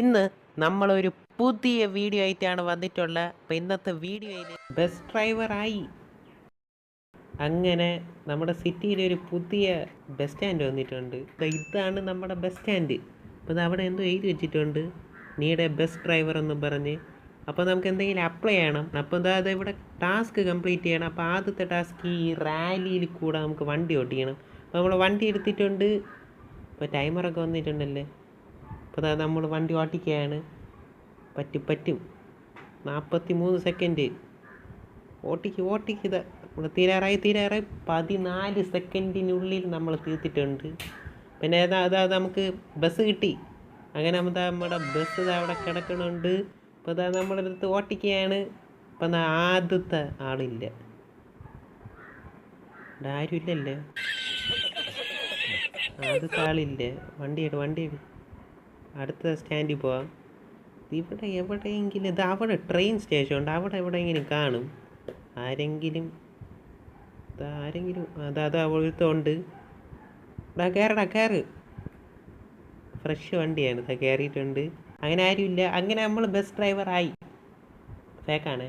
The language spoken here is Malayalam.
ഇന്ന് നമ്മളൊരു പുതിയ വീഡിയോ ആയിട്ടാണ് വന്നിട്ടുള്ളത് അപ്പോൾ ഇന്നത്തെ വീഡിയോയിൽ ബസ് ഡ്രൈവറായി അങ്ങനെ നമ്മുടെ സിറ്റിയിൽ ഒരു പുതിയ ബസ് സ്റ്റാൻഡ് വന്നിട്ടുണ്ട്. അപ്പോൾ ഇതാണ് നമ്മുടെ ബസ് സ്റ്റാൻഡ് അപ്പോൾ അവിടെ എന്തോ എഴുതി വെച്ചിട്ടുണ്ട്. നീടെ ബസ് ഡ്രൈവർ എന്ന് പറഞ്ഞ്. അപ്പോൾ നമുക്ക് എന്തെങ്കിലും അപ്ലൈ ചെയ്യണം. അപ്പോൾ എന്താ അത് ഇവിടെ ടാസ്ക് കംപ്ലീറ്റ് ചെയ്യണം. അപ്പോൾ ആദ്യത്തെ ടാസ്ക് ഈ റാലിയിൽ കൂടെ നമുക്ക് വണ്ടി ഓടിക്കണം അപ്പോൾ നമ്മൾ വണ്ടി എടുത്തിട്ടുണ്ട്. ഇപ്പോൾ ടൈമറൊക്കെ വന്നിട്ടുണ്ടല്ലേ? ദാ നമ്മൾ വണ്ടി ഓട്ടിക്കുകയാണ് പറ്റും പറ്റും. നാൽപ്പത്തി മൂന്ന് സെക്കൻഡ്. ഓട്ടിക്ക് ഓട്ടിക്ക് ഇതാ. നമ്മൾ തീരാറായി തീരാറായി. പതിനാല് സെക്കൻഡിനുള്ളിൽ നമ്മൾ തീർത്തിട്ടുണ്ട്. പിന്നെ ഏതാ അതാ നമുക്ക് ബസ് കിട്ടി. അങ്ങനെ നമ്മുടെ ബസ് അവിടെ കിടക്കണുണ്ട്. ഇപ്പോൾ ഇതാ നമ്മുടെ അടുത്ത് ഓട്ടിക്കുകയാണ് ഇപ്പം ദാ ആദ്യത്തെ ആളില്ല. ആരുമില്ലല്ലേ. ആദ്യത്തെ ആളില്ലേ. വണ്ടി എടു വണ്ടി അടുത്ത സ്റ്റാൻഡിൽ പോവാം. ഇവിടെ എവിടെയെങ്കിലും ഇത് അവിടെ ട്രെയിൻ സ്റ്റേഷൻ ഉണ്ട്. അവിടെ എവിടെയെങ്കിലും കാണും. ആരെങ്കിലും ആരെങ്കിലും അതാ അവിടുത്തുണ്ട് ഇടാ കയറടാ കയറ് ഫ്രഷ് വണ്ടിയാണ്. ഇതാ കയറിയിട്ടുണ്ട് അങ്ങനെ ആരുമില്ല. അങ്ങനെ നമ്മൾ ബസ് ഡ്രൈവറായി ഫേക്കാണ്